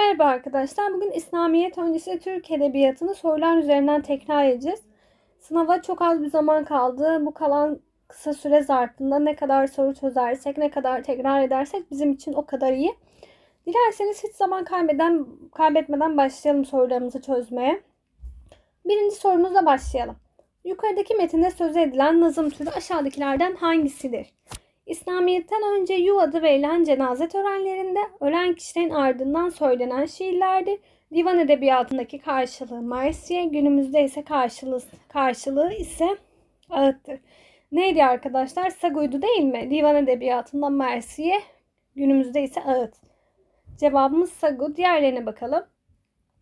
merhaba arkadaşlar. Bugün İslamiyet öncesi Türk Edebiyatı'nı sorular üzerinden tekrar edeceğiz. Sınava çok az bir zaman kaldı. Bu kalan kısa süre zarfında ne kadar soru çözersek, ne kadar tekrar edersek bizim için o kadar iyi. Dilerseniz hiç zaman kaybeden, kaybetmeden başlayalım sorularımızı çözmeye. Birinci sorumuzla başlayalım. Yukarıdaki metinde söz edilen nazım türü aşağıdakilerden hangisidir? İslamiyet'ten önce yu adı verilen cenaze törenlerinde ölen kişilerin ardından söylenen şiirlerdir. Divan edebiyatındaki karşılığı Mersiye, günümüzde ise karşılığı, karşılığı ise ağıttır. Neydi arkadaşlar? Saguydu değil mi? Divan edebiyatında Mersiye, günümüzde ise ağıt. Cevabımız Sagu. Diğerlerine bakalım.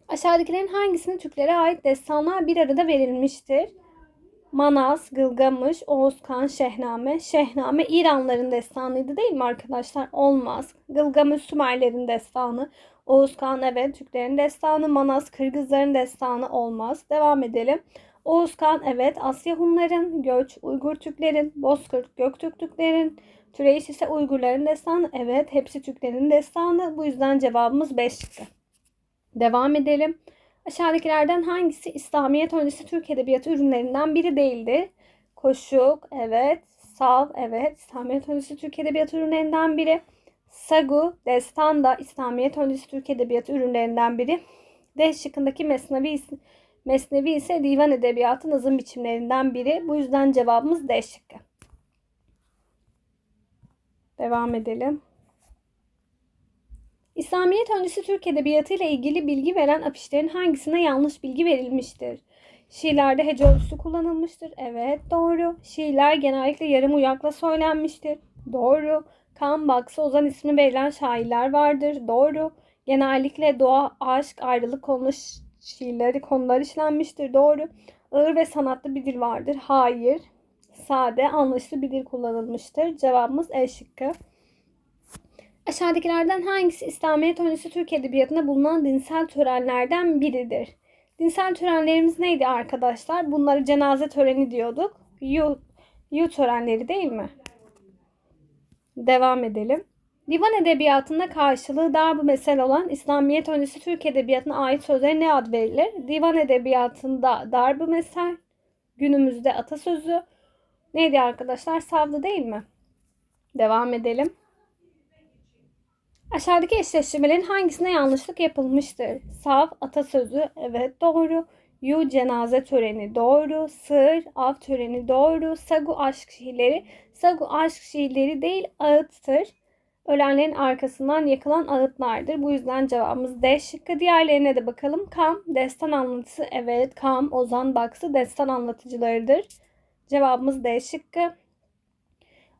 Aşağıdakilerin hangisinin Türklere ait destanlar bir arada verilmiştir? Manas, Gılgamış, Oğuzkan, Şehname. Şehname İranların destanıydı değil mi arkadaşlar? Olmaz. Gılgamış Sümerlerin destanı. Oğuzkan evet Türklerin destanı. Manas Kırgızların destanı olmaz. Devam edelim. Oğuzkan evet Asya Hunların, Göç Uygur Türklerin, Bozkurt Göktürk Türklerin, Türeyiş ise Uygurların destanı. Evet hepsi Türklerin destanı. Bu yüzden cevabımız 5 çıktı. Devam edelim. Aşağıdakilerden hangisi İslamiyet öncesi Türk Edebiyatı ürünlerinden biri değildi? Koşuk, evet. Sav, evet. İslamiyet öncesi Türk Edebiyatı ürünlerinden biri. Sagu, destan da İslamiyet öncesi Türk Edebiyatı ürünlerinden biri. D şıkkındaki Mesnevi, Mesnevi ise divan edebiyatı nazım biçimlerinden biri. Bu yüzden cevabımız D şıkkı. Devam edelim. İslamiyet öncesi Türk Edebiyatı ile ilgili bilgi veren afişlerin hangisine yanlış bilgi verilmiştir? Şiirlerde hece ölçüsü kullanılmıştır. Evet doğru. Şiirler genellikle yarım uyakla söylenmiştir. Doğru. Kan Baksı Ozan ismi verilen şairler vardır. Doğru. Genellikle doğa, aşk, ayrılık konu şiirleri konular işlenmiştir. Doğru. Ağır ve sanatlı bir dil vardır. Hayır. Sade, anlaşılır bir dil kullanılmıştır. Cevabımız E şıkkı. Aşağıdakilerden hangisi İslamiyet öncesi Türk Edebiyatı'nda bulunan dinsel törenlerden biridir? Dinsel törenlerimiz neydi arkadaşlar? Bunları cenaze töreni diyorduk. Yu, yu törenleri değil mi? Devam edelim. Divan edebiyatında karşılığı dar bu mesel olan İslamiyet öncesi Türk Edebiyatı'na ait sözlere ne ad verilir? Divan edebiyatında dar mesel, günümüzde atasözü. Neydi arkadaşlar? Savdı değil mi? Devam edelim. Aşağıdaki eşleştirmelerin hangisine yanlışlık yapılmıştır? Sav, atasözü, evet doğru. Yu, cenaze töreni, doğru. Sır, av töreni, doğru. Sagu, aşk şiirleri. Sagu, aşk şiirleri değil, ağıttır. Ölenlerin arkasından yakılan ağıtlardır. Bu yüzden cevabımız D şıkkı. Diğerlerine de bakalım. Kam, destan anlatısı, evet. Kam, Ozan, Baksı destan anlatıcılarıdır. Cevabımız D şıkkı.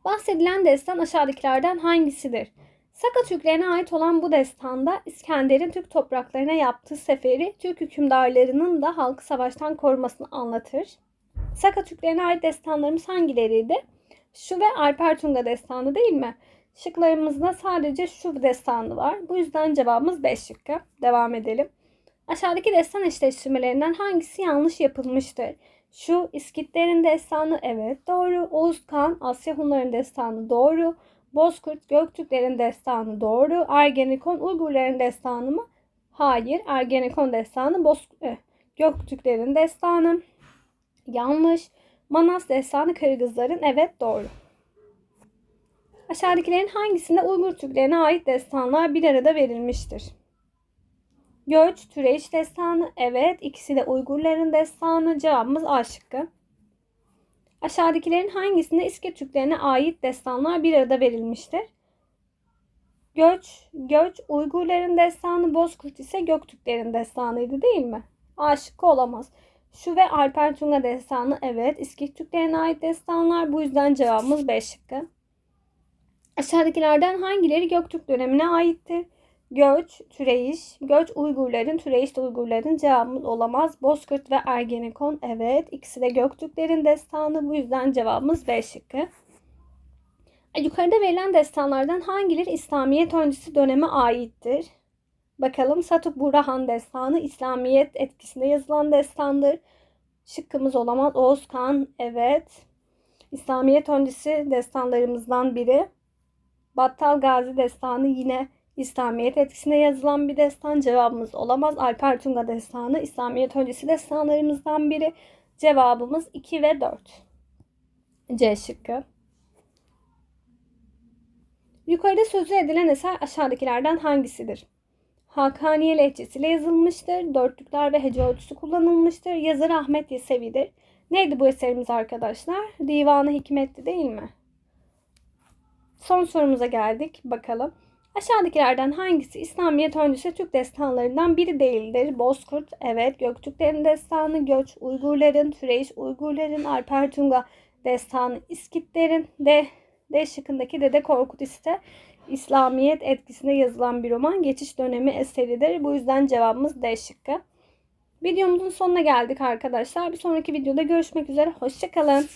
Bahsedilen destan aşağıdakilerden hangisidir? Saka Türklerine ait olan bu destanda İskender'in Türk topraklarına yaptığı seferi Türk hükümdarlarının da halkı savaştan korumasını anlatır. Saka Türklerine ait destanlarımız hangileriydi? Şu ve Alper Tunga destanı değil mi? Şıklarımızda sadece şu destanı var. Bu yüzden cevabımız 5 şıkkı. Devam edelim. Aşağıdaki destan eşleştirmelerinden hangisi yanlış yapılmıştır? Şu İskitlerin destanı evet doğru. Oğuz Kan Asya Hunların destanı doğru. Bozkurt Göktürklerin destanı doğru. Ergenekon Uygurların destanı mı? Hayır. Ergenekon destanı Boz eh, Göktürklerin destanı. Yanlış. Manas destanı Kırgızların evet doğru. Aşağıdakilerin hangisinde Uygur Türklerine ait destanlar bir arada verilmiştir? Göç, Türeyiş destanı evet. İkisi de Uygurların destanı. Cevabımız A şıkkı. Aşağıdakilerin hangisinde İskit Türklerine ait destanlar bir arada verilmiştir? Göç, Göç Uygurların destanı, Bozkurt ise Göktürklerin destanıydı değil mi? A şıkkı olamaz. Şu ve Alper Tunga destanı evet. İskit Türklerine ait destanlar. Bu yüzden cevabımız B şıkkı. Aşağıdakilerden hangileri Göktürk dönemine aittir? Göç, Türeyiş, Göç Uygurların, Türeyiş de Uygurların cevabımız olamaz. Bozkurt ve Ergenekon evet. İkisi de Göktürklerin destanı. Bu yüzden cevabımız B şıkkı. Yukarıda verilen destanlardan hangileri İslamiyet öncesi döneme aittir? Bakalım Satuk Burhan destanı İslamiyet etkisinde yazılan destandır. Şıkkımız olamaz. Oğuz Kağan evet. İslamiyet öncesi destanlarımızdan biri. Battal Gazi destanı yine İslamiyet etkisine yazılan bir destan cevabımız olamaz. Alper Tunga destanı İslamiyet öncesi destanlarımızdan biri. Cevabımız 2 ve 4. C şıkkı. Yukarıda sözü edilen eser aşağıdakilerden hangisidir? Hakaniye lehçesiyle yazılmıştır. Dörtlükler ve hece ölçüsü kullanılmıştır. Yazarı Ahmet Yesevi'dir. Neydi bu eserimiz arkadaşlar? Divanı Hikmet'ti değil mi? Son sorumuza geldik. Bakalım. Aşağıdakilerden hangisi İslamiyet öncesi Türk destanlarından biri değildir? Bozkurt, evet. Göktürklerin destanı, Göç, Uygurların, Türeyş, Uygurların, Alper Tunga destanı, İskitlerin, D, D şıkkındaki Dede Korkut ise İslamiyet etkisine yazılan bir roman. Geçiş dönemi eseridir. Bu yüzden cevabımız D şıkkı. Videomuzun sonuna geldik arkadaşlar. Bir sonraki videoda görüşmek üzere. Hoşçakalın.